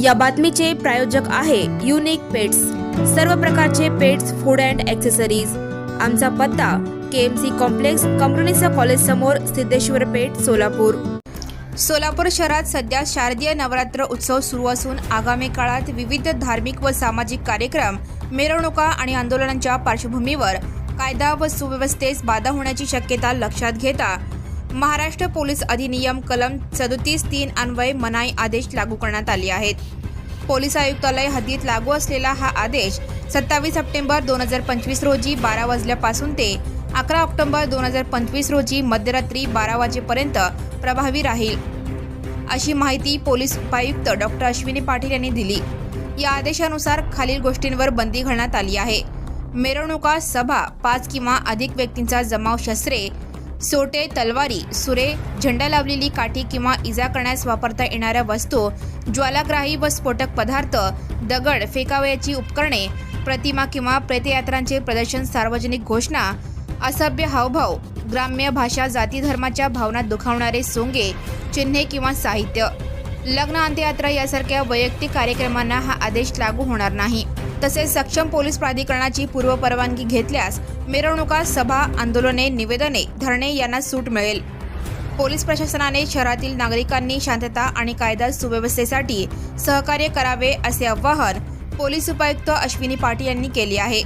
या बातमीचे प्रायोजक आहे युनिक पेट्स सर्व प्रकारचे पेट्स फूड अँड ॲक्सेसरीज आमचा पत्ता के एम सी कॉम्प्लेक्स कंपनीचा कॉलेज समोर सिद्धेश्वर पेठ सोलापूर. सोलापूर शहरात सध्या शारदीय नवरात्र उत्सव सुरू असून आगामी काळात विविध धार्मिक व सामाजिक कार्यक्रम मिरवणुका आणि आंदोलनांच्या पार्श्वभूमीवर कायदा व सुव्यवस्थेस बाधा होण्याची शक्यता लक्षात घेता महाराष्ट्र पोलीस अधिनियम कलम सदोतीस तीन अन्वये मनाई आदेश लागू करण्यात आले आहेत. पोलीस आयुक्तालय हद्दीत लागू असलेला हा आदेश सत्तावीस सप्टेंबर दोन हजार पंचवीस रोजी बारा वाजल्यापासून ते अकरा ऑक्टोबर दोन हजार पंचवीस रोजी मध्यरात्री बारा वाजेपर्यंत प्रभावी राहील. अशी माहिती पोलीस उपायुक्त डॉक्टर अश्विनी पाटील यांनी दिली. या आदेशानुसार खालील गोष्टींवर बंदी घालण्यात आली आहे. मिरवणुका सभा पाच किंवा अधिक व्यक्तींचा जमाव शस्त्रे सोटे तलवारी सुरे झेंडा लावलेली काठी किंवा इजा करण्यास वापरता येणाऱ्या वस्तू ज्वालाग्राही व स्फोटक पदार्थ दगड फेकावयाची उपकरणे प्रतिमा किंवा प्रेतयात्रांचे प्रदर्शन सार्वजनिक घोषणा असभ्य हावभाव ग्राम्य भाषा जाती धर्माच्या भावना दुखावणारे सोंगे चिन्हे किंवा साहित्य. लग्न अंत्ययात्रा यासारख्या वैयक्तिक कार्यक्रमांना हा आदेश लागू होणार नाही. तसेच सक्षम पोलीस प्राधिकरणाची पूर्व परवानगी घेतल्यास मिरवणुका सभा आंदोलने निवेदने धरणे यांना सूट मिळेल. पोलीस प्रशासनाने शहरातील नागरिकांनी शांतता आणि कायदा सुव्यवस्थेसाठी सहकार्य करावे असे आवाहन पोलीस उपायुक्त अश्विनी पाटील यांनी केले आहे.